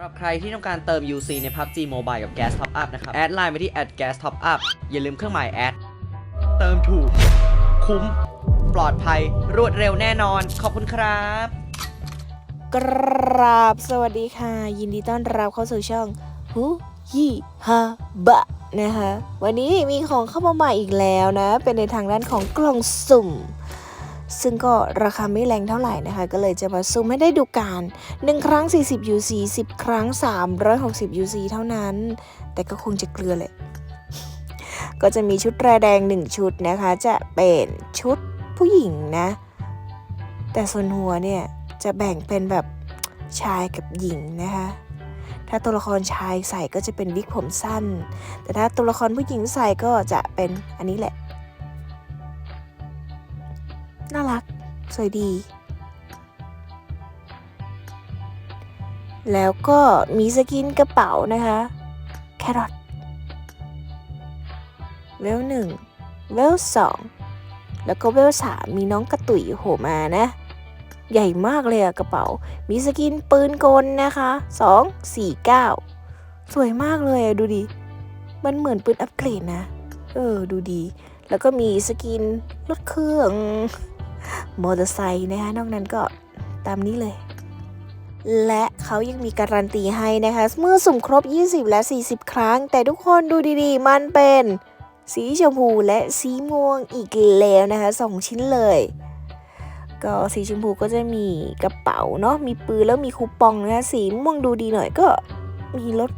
ำหรับใครที่ต้องการเติม UC ใน PUBG Mobile กับ Gas Top Up นะครับ แอดไลน์ไปที่ @gas top up อย่าลืมเครื่องหมายแอด เติมถูก คุ้ม ปลอดภัย รวดเร็วแน่นอน ขอบคุณครับ กราบสวัสดีค่ะ ยินดีต้อนรับเข้าสู่ช่องฮูยี่ฮาบะนะคะ วันนี้มีของเข้ามาใหม่อีกแล้วนะ เป็นในทางด้านของกล่องสุ่ม ซึ่งก็ราคาไม่แรงเท่าไหร่นะคะ ก็เลยจะมาสุ่มให้ได้ดูการ 1 ครั้ง 40 UC 10 ครั้ง 360 UC เท่านั้น แต่ก็คงจะเกลือแหละก็จะมีชุดแรแดง 1 ชุดนะคะ จะเป็นชุดผู้หญิงนะ แต่ส่วนหัวเนี่ย จะแบ่งเป็นแบบชายกับหญิงนะคะ ถ้าตัวละครชายใส่ก็จะเป็นวิกผมสั้น แต่ถ้าตัวละครผู้หญิงใส่ก็จะเป็นอันนี้แหละ น่ารัก สวยดี แล้วก็มีสกินกระเป๋านะคะ แครอทเวลหนึ่งเวลสองแล้วก็เวลสามมีน้องกระตุยโผล่มานะ ใหญ่มากเลยอะกระเป๋า มีสกินปืนกลนะคะสองสี่เก้าสวยมากเลยอะดูดิ มันเหมือนปืนอัปเกรดนะ เออ ดูดี แล้วก็มีสกินรถเครื่อง มอเตอร์ไซค์นะคะนอกนั้นก็ตามนี้เลย และเขายังมีการันตีให้นะคะ เมื่อสุ่มครบ 20 และ 40 ครั้ง แต่ทุกคนดูดีๆ มันเป็น สีชมพูและสีม่วงอีกแล้วนะคะสองชิ้นเลยก็สีชมพูก็จะมีกระเป๋าเนาะ มีปืนแล้วมีคูปองนะคะสีม่วงดูดีหน่อยก็มีรถ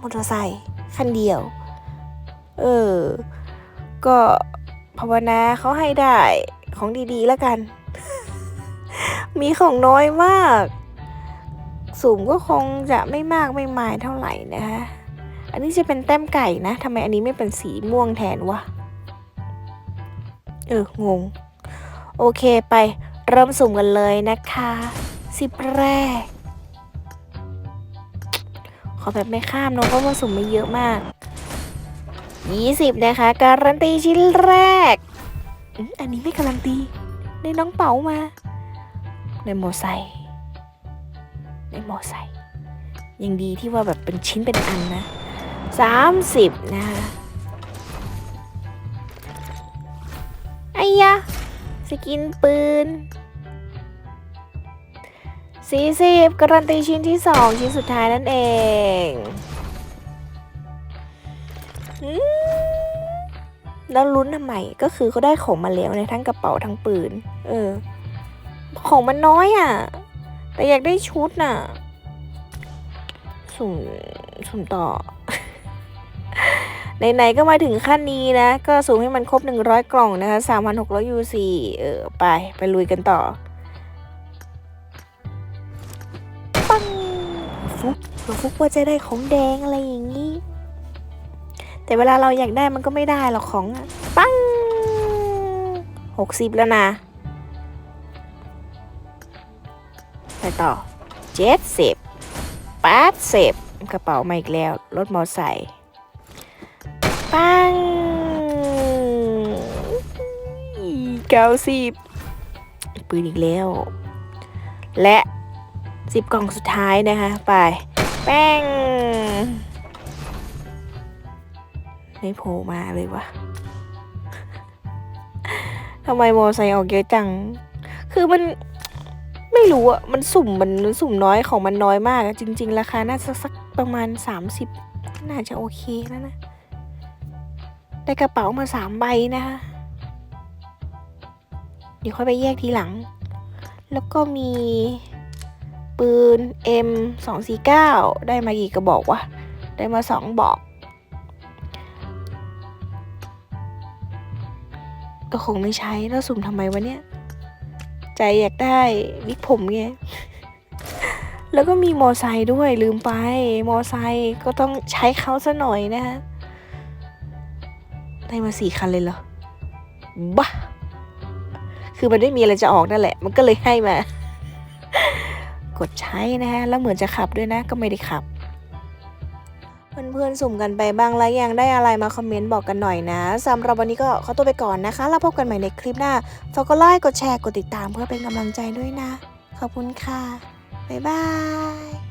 มอเตอร์ไซค์คันเดียว เออ ก็ภาวนาเขาให้ได้ ของดีๆแล้วกัน มีของน้อยมาก สูงก็คงจะไม่มากไม่มายเท่าไหร่นะคะ อันนี้จะเป็นแต้มไก่นะทำไมอันนี้ไม่เป็นสีม่วงแทนวะ เออ งง โอเคไปเริ่มสุ่มกันเลยนะคะสิบแรก ขอแบบไม่ข้ามเนอะเพราะว่าสุ่มไม่เยอะมาก 20 นะคะ การันตีชิ้นแรก อันนี้ไม่การันตีในน้องเป๋ามาในโมอไซค์ในโมอไซค์ยังดีที่ว่าแบบเป็นชิ้นเป็นอันนะ30นะคะไอ้ยะสกินปืน40การันตีชิ้นที่2ชิ้นสุดท้ายนั่นเอง แล้วลุ้นทำไมก็คือเขาได้ของมาแล้วในทั้งกระเป๋าทั้งปืน เออ ของมันน้อยอะ่ะ แต่อยากได้ชุดน่ะ สุ่มสุ่มต่อไหนๆก็มาถึงขั้นนี้นะ ก็สูงให้มันครบ 100 กล่องนะคะ3,600 UC เออ ไป ไปลุยกันต่อ ปังฟุกเราฟุกว่าจะได้ของแดงอะไรอย่างนี้ แต่เวลาเราอยากได้มันก็ไม่ได้หรอกของอะปังหกสิบแล้วนะ ไปต่อเจ็ดสิบแปดสิบกระเป๋ามาอีกแล้ว รถมอไซค์ปังเก้าสิบปืนอีกแล้ว และสิบกล่องสุดท้ายนะคะ ไป แป้ง ไม่โผล่มาเลยวะทำไมมอไซค์ออกเยอะจัง คือมันไม่รู้อะมันสุ่มมันสุ่มน้อยของมันน้อยมากอะจริง ๆ ราคาน่าจะสักประมาณ 30 น่าจะโอเคแล้วนะ ได้กระเป๋ามาสามใบนะคะ เดี๋ยวค่อยไปแยกทีหลัง แล้วก็มีปืน M 2 4 9ได้มากี่กระบอกวะ ได้มาสองบอก ก็คงไม่ใช้แล้วสุ่มทำไมวะเนี่ย ใจอยากได้วิกผมไง แล้วก็มีมอไซค์ด้วยลืมไป มอไซค์ก็ต้องใช้เขาซะหน่อยนะฮะได้มาสี่คันเลยเหรอบ้าคือมันไม่มีอะไรจะออกนั่นแหละ มันก็เลยให้มา กดใช้นะฮะ แล้วเหมือนจะขับด้วยนะ ก็ไม่ได้ขับ เพื่อนๆสุ่มกันไปบ้างแล้วยังได้อะไรมาคอมเมนต์บอกกันหน่อยนะสำหรับวันนี้ก็ขอตัวไปก่อนนะคะ แล้วพบกันใหม่ในคลิปหน้าฝากกดไลค์กดแชร์กดติดตามเพื่อเป็นกำลังใจด้วยนะ ขอบคุณค่ะบ๊ายบาย